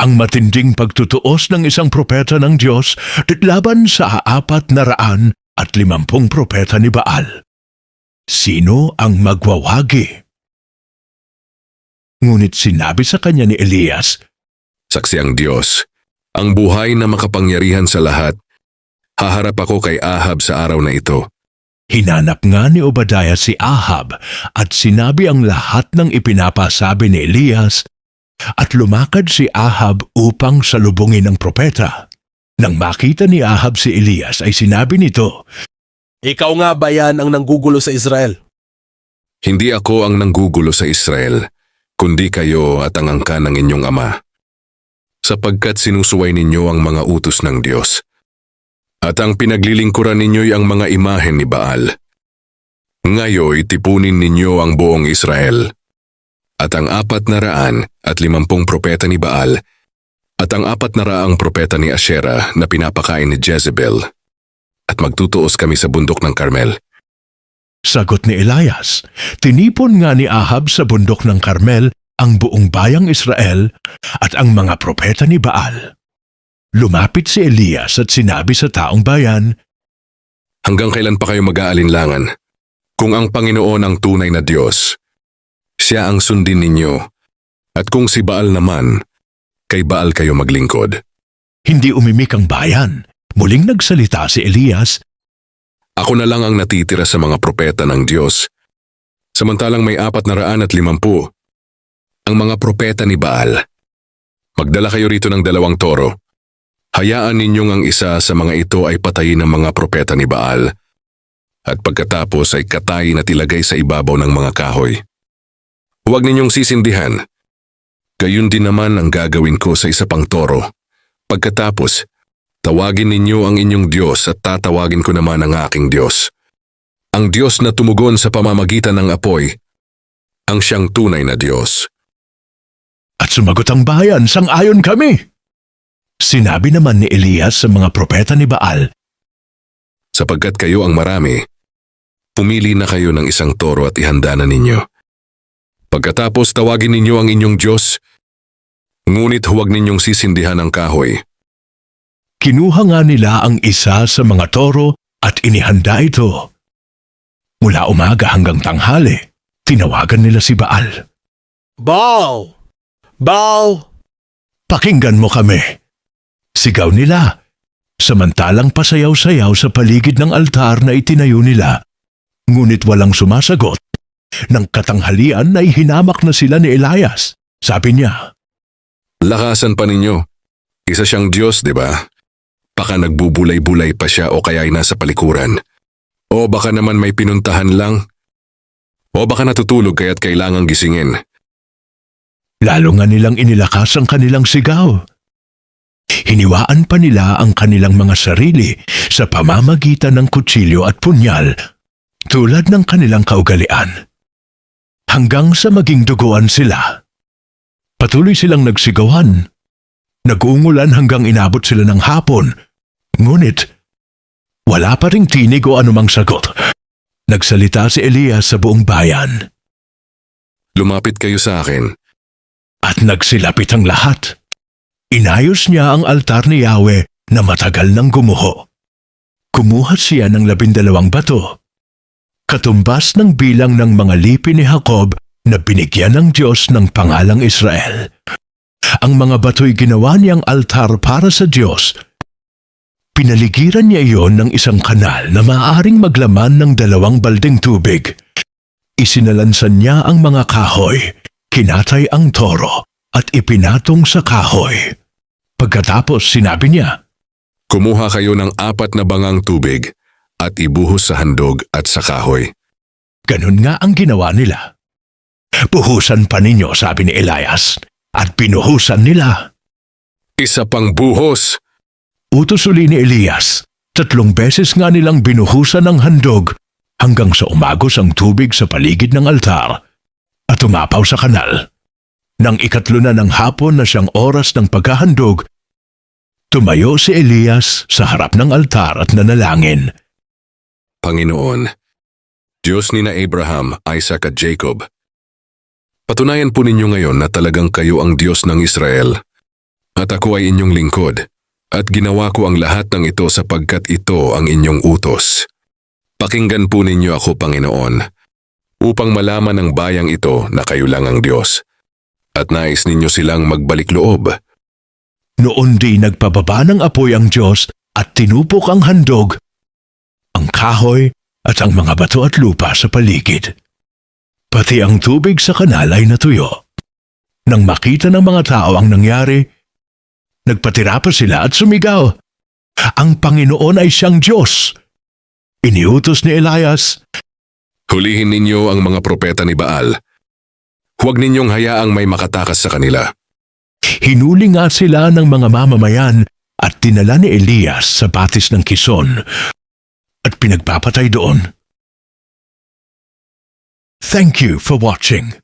ang matinding pagtutuos ng isang propeta ng Diyos laban sa apat na raan at limampung propeta ni Baal. Sino ang magwawagi? Ngunit sinabi sa kanya ni Elias, Saksi ang Diyos, ang buhay na makapangyarihan sa lahat. Haharap ako kay Ahab sa araw na ito. Hinanap nga ni Obadiah si Ahab at sinabi ang lahat ng ipinapasabi ni Elias at lumakad si Ahab upang salubungin ang propeta. Nang makita ni Ahab si Elias ay sinabi nito, Ikaw nga ba yan ang nanggugulo sa Israel? Hindi ako ang nanggugulo sa Israel, kundi kayo at ang angka ng inyong ama. Sapagkat sinusuway ninyo ang mga utos ng Diyos. At ang pinaglilingkuran ninyo'y ang mga imahen ni Baal. Ngayoy tipunin ninyo ang buong Israel. At ang apat na raan at limampung propeta ni Baal at ang apat na raang propeta ni Asherah na pinapakain ni Jezebel. At magtutuos kami sa bundok ng Carmel. Sagot ni Elias, tinipon nga ni Ahab sa bundok ng Karmel ang buong bayang Israel at ang mga propeta ni Baal. Lumapit si Elias at sinabi sa taong bayan, Hanggang kailan pa kayo mag-aalinlangan? Kung ang Panginoon ang tunay na Diyos, siya ang sundin ninyo. At kung si Baal naman, kay Baal kayo maglingkod. Hindi umimik ang bayan. Muling nagsalita si Elias, Ako na lang ang natitira sa mga propeta ng Diyos. Samantalang may apat na raan at limampu. Ang mga propeta ni Baal. Magdala kayo rito ng dalawang toro. Hayaan ninyong ang isa sa mga ito ay patayin ng mga propeta ni Baal. At pagkatapos ay katayin at ilagay sa ibabaw ng mga kahoy. Huwag ninyong sisindihan. Gayun din naman ang gagawin ko sa isa pang toro. Pagkatapos, Tawagin ninyo ang inyong Diyos at tatawagin ko naman ang aking Diyos. Ang Diyos na tumugon sa pamamagitan ng apoy, ang siyang tunay na Diyos. at sumagot ang bayan, sang-ayon kami. Sinabi naman ni Elias sa mga propeta ni Baal, Sapagkat kayo ang marami, pumili na kayo ng isang toro at ihanda na ninyo. Pagkatapos tawagin ninyo ang inyong Diyos, ngunit huwag ninyong sisindihan ang kahoy. Kinuha nga nila ang isa sa mga toro at inihanda ito. Mula umaga hanggang tanghali, tinawagan nila si Baal. Baal! Baal! Pakinggan mo kami. Sigaw nila. Samantalang pasayaw-sayaw sa paligid ng altar na itinayo nila. Ngunit walang sumasagot. Nang katanghalian ay hinamak na sila ni Elias. Sabi niya, Lakasan pa ninyo. Isa siyang Diyos, di ba? Baka nagbubulay-bulay pa siya o kaya ay nasa palikuran. O baka naman may pinuntahan lang. O baka natutulog kaya't kailangang gisingin. lalo nga nilang inilakas ang kanilang sigaw. Hiniwaan pa nila ang kanilang mga sarili sa pamamagitan ng kutsilyo at punyal tulad ng kanilang kaugalian. Hanggang sa maging duguan sila. Patuloy silang nagsigawan. Nagungulan hanggang inabot sila ng hapon. Ngunit, wala pa ring tinig o anumang sagot. Nagsalita si Elias sa buong bayan Lumapit kayo sa akin. at nagsilapit ang lahat. Inayos niya ang altar ni Yahweh na matagal nang gumuho. Kumuha siya ng labindalawang bato. Katumbas ng bilang ng mga lipi ni Jacob na binigyan ng Diyos ng pangalang Israel. Ang mga bato'y ginawa niyang altar para sa Diyos. Pinaligiran niya iyon ng isang kanal na maaaring maglaman ng dalawang balding tubig. Isinalansan niya ang mga kahoy, kinatay ang toro, at ipinatong sa kahoy. Pagkatapos sinabi niya, Kumuha kayo ng apat na bangang tubig at ibuhos sa handog at sa kahoy. ganun nga ang ginawa nila. Buhusan pa ninyo, sabi ni Elias, at pinuhusan nila. Isa pang buhos! Utos uli ni Elias, tatlong beses nga nilang binuhusan ng handog hanggang sa umagos ang tubig sa paligid ng altar at umapaw sa kanal. Nang ikatlo na ng hapon na siyang oras ng paghahandog, tumayo si Elias sa harap ng altar at nanalangin. Panginoon, Diyos ni na Abraham, Isaac at Jacob, patunayan po ninyo ngayon na talagang kayo ang Diyos ng Israel At ako ay inyong lingkod, at ginawa ko ang lahat ng ito sapagkat ito ang inyong utos. Pakinggan po ninyo ako, Panginoon, upang malaman ng bayang ito na kayo lang ang Diyos, at nais ninyo silang magbalik loob. Noon di nagpababa ng apoy ang Diyos at tinupok ang handog, ang kahoy at ang mga bato at lupa sa paligid. Pati ang tubig sa kanal ay natuyo. Nang makita ng mga tao ang nangyari, nagpatira pa sila at sumigaw. Ang Panginoon ay siyang Diyos. Iniutos ni Elias, Hulihin ninyo ang mga propeta ni Baal. Huwag ninyong hayaang may makatakas sa kanila. hinuli nga sila ng mga mamamayan at tinala ni Elias sa batis ng Kison at pinagpapatay doon. Thank you for watching.